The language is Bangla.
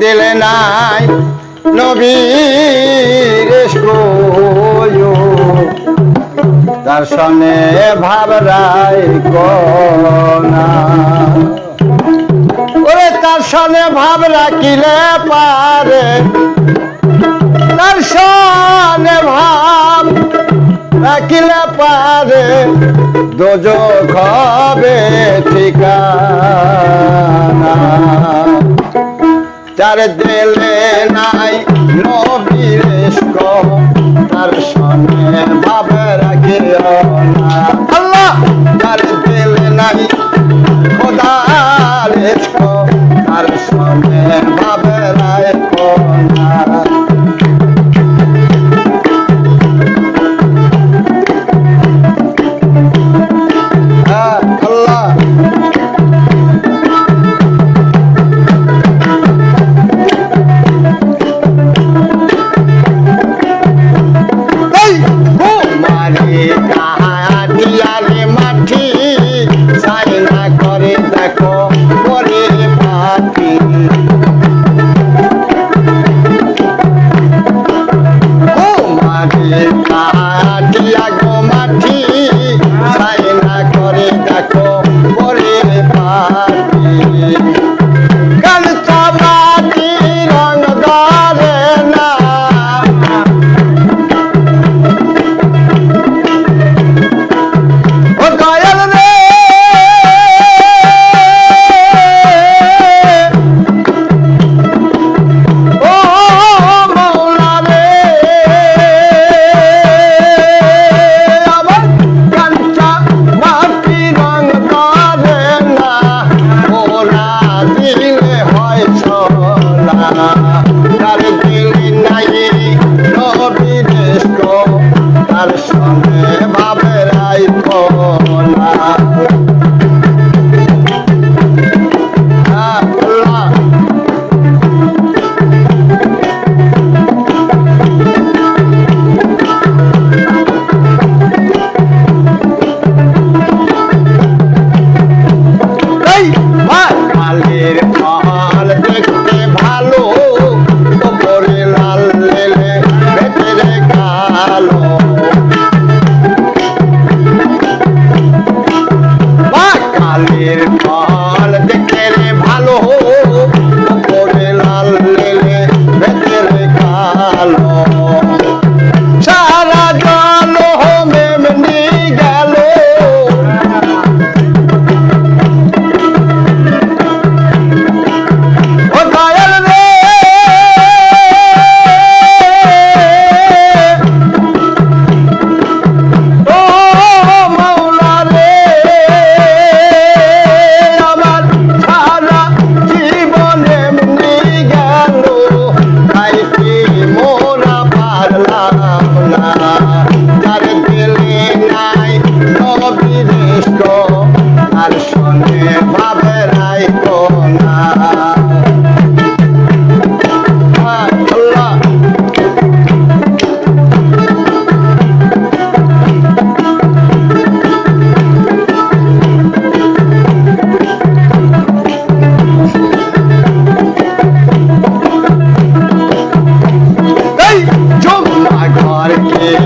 দিলে নাই নবীর স্কুয়ু তার সনে ভাব রায় কনা। ওরে সনে ভাব রাখিলে পারে। তার সনে ভাব রাখিলে পারে। দোজখ হবে ঠিকানা। তার দেলে নাই নবীর ইশক, তার সঙ্গে ভাবে রাখে আল্লাহ! তার দেলে নাই খোদার ইশক, তার সঙ্গে ভাবে তার সঙ্গে ভাবে রাই না আর কে